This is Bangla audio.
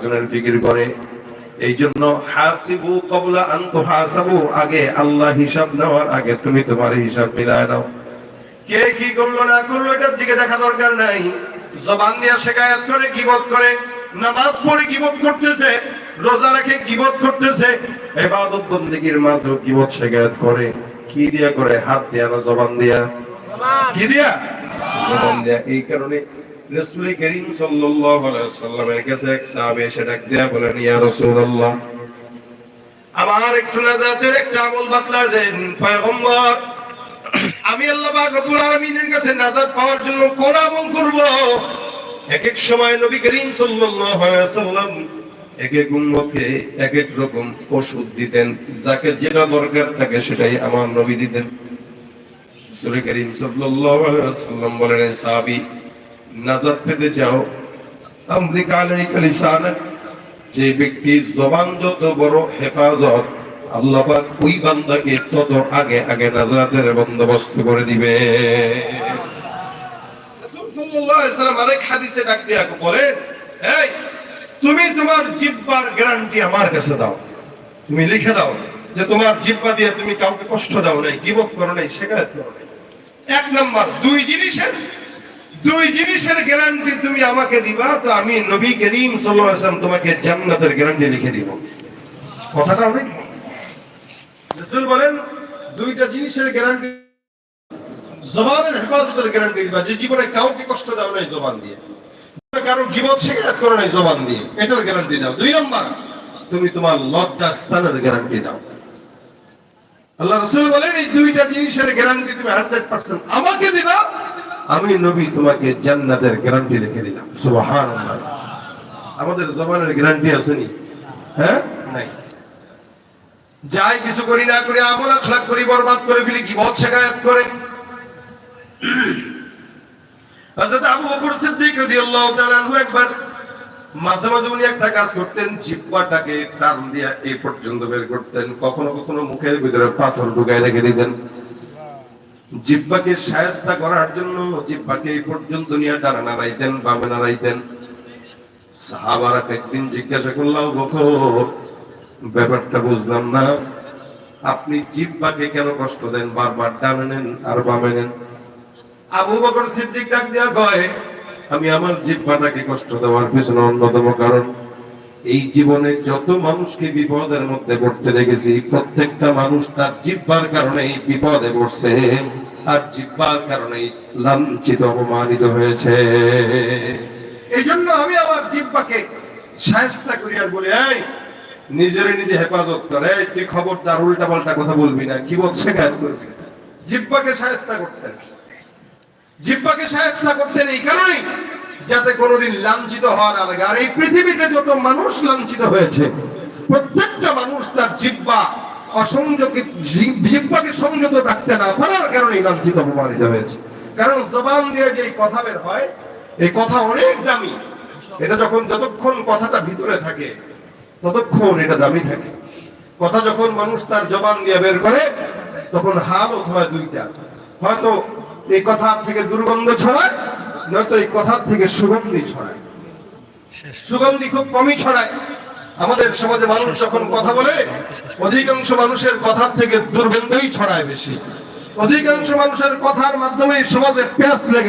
আরেকজনের ফিকির করে। এই জন্য হাসিবু কবলা আন্ত হাসাবু আগে আল্লাহ হিসাব নেওয়ার আগে তুমি তোমার হিসাব মিলায় নাও। কে কি করল না করল এটার দিকে দেখা দরকার নাই। জবান দিয়া শেখায়াত করে গিবত করে। নামাজ পড়ে গিবত করতেছে রোজা রেখে গিবত করতেছে। এবাদত বন্দেগীর মাঝেও গিবত শেখায়াত করে। কি দিয়া করে? হাত দিয়া না জবান দিয়া? কি দিয়া? জবান দিয়া। এই কারণে করিম সাল্লামের কাছে এক এসে ডাক দিয়া বলেন, ইয়া একটু একটা আমল বাতলা দেন, পয়গম্বর, আমি আল্লাহ কাছে পাওয়ার জন্য কোন আমল করব? এক এক সময় নবী করিম সাল্লাল্লাহু আলাইহি এক এক উম্মতকে এক এক রকম ওষুধ দিতেন, যাকে যেটা দরকার থাকে সেটাই আমার নবী দিতেন। করিম সাল্লাল্লাহু আলাইহি ওয়াসাল্লাম বলেন, "এ সাহাবী নাজাত পেতে লিসানাক, যে ব্যক্তির জবান যত বড় হেফাজত, আল্লাহ পাক ওই বান্দাকে তত আগে আগে নাজাতের বন্দোবস্ত করে দিবে। তুমি তোমার জিহ্বার গ্যারান্টি আমার কাছে দাও। তুমি লিখে দাও যে তোমার জিহ্বা দিয়ে তুমি কাউকে কষ্ট দাও নাই, গিবত করো নাই শেখায়ত এক নাম্বার, দুই জিনিসের দুই জিনিসের গ্যারান্টি তুমি আমাকে দিবা, তো আমি নবী করিম ওয়াসাল্লাম তোমাকে জান্নাতের গ্যারান্টি লিখে দিব। কথাটা অনেক। বলেন, দুইটা জিনিসের গ্যারান্টি জবানের হেফাজতের গ্যারান্টি দিবা। যে জীবনে কাউকে কষ্ট দাও নাই, জবান দিয়ে। শিকায়ত করো নাই, জবান দিয়ে। এটার গ্যারান্টি দাও। দুই নম্বর, তুমি তোমার লজ্জা স্থানের গ্যারান্টি দাও। আল্লাহ রসুল বলেন, এই দুইটা জিনিসের গ্যারান্টি তুমি হান্ড্রেড পার্সেন্ট আমাকে দিবা। আমি নবী তোমাকে জান্নাতের গ্যারান্টি রেখে দিলাম। সুবহানাল্লাহ। আমাদের জবানের গ্যারান্টি আছে নি? হ্যাঁ? নাই। যাই কিছু করি না করি, আমল আখলাক করি, বরবাদ করে ফেলি কি বদ শেখায়াত করে। হযরত আবু বকর সিদ্দিক রাদিয়াল্লাহু তাআলা আনহু একবার মাঝে মাঝে উনি একটা কাজ করতেন, জিহ্বাটাকে টান দিয়া এই পর্যন্ত বের করতেন। কখনো কখনো মুখের ভিতরে পাথর ঢুকায় রেখে দিতেন। জিহ্বাকে সায়স্তা করার জন্য জিহ্বাকে এই পর্যন্ত নিয়ে ডানা নাড়াইতেন, বামে নাড়াইতেন। সাহাবারা একদিন জিজ্ঞাসা করলাম বকর ব্যাপারটা বুঝলাম না। আপনি জিহ্বাকে কেন কষ্ট দেন? বারবার ডানে নেন আর বামে নেন। আবু বকর সিদ্দিক ডাক দিয়া কয়, আমি আমার জিহ্বাটাকে কষ্ট দেওয়ার পিছনে অন্যতম কারণ। এই জীবনে যত মানুষকে বিপদের মধ্যে পড়তে দেখেছি, প্রত্যেকটা মানুষ তার জিহ্বার কারণে বিপদে পড়ছে আর জিহ্বার কারণে লাঞ্ছিত, অপমানিত হয়েছে। এই জন্য আমি আমার জিব্বাকে সায়স্তা করি আর বলি, এই, নিজের নিজে হেফাজত করে। তুই খবরদার উল্টা পাল্টা কথা বলবি না। কি বলছে জ্ঞান করবি জিব্বাকে সায়স্তা করতেন জিব্বাকে সায়স্তা করতেন এই কারণেই যাতে কোনোদিন লাঞ্ছিত হওয়ার লাগে আর এই পৃথিবীতে যত মানুষ লাঞ্ছিত হয়েছে, প্রত্যেকটা মানুষ তার জিব্বা অসংযোগী জিহ্বাকে সংযত রাখতে না পারার কারণে লাঞ্ছিত অপমানিত হয়েছে। কারণ জবান দিয়ে যে কথা বের হয়, এই কথা অনেক দামি। এটা যখন যতক্ষণ কথাটা ভিতরে থাকে, ততক্ষণ এটা দামি থাকে। কথা যখন মানুষ তার জবান দিয়ে বের করে, তখন হালত হয় দুইটা। হয়তো এই কথা থেকে দুর্গন্ধ ছড়ায় নয়তো এই কথার থেকে সুগন্ধি ছড়ায়। সুগন্ধি খুব কমই ছড়ায়। আমাদের সমাজে মানুষ যখন কথা বলে অধিকাংশ মানুষের কথার থেকে দুর্গন্ধই ছড়ায় বেশি। অধিকাংশ মানুষের কথার মাধ্যমে সমাজে প্যাঁচ লেগে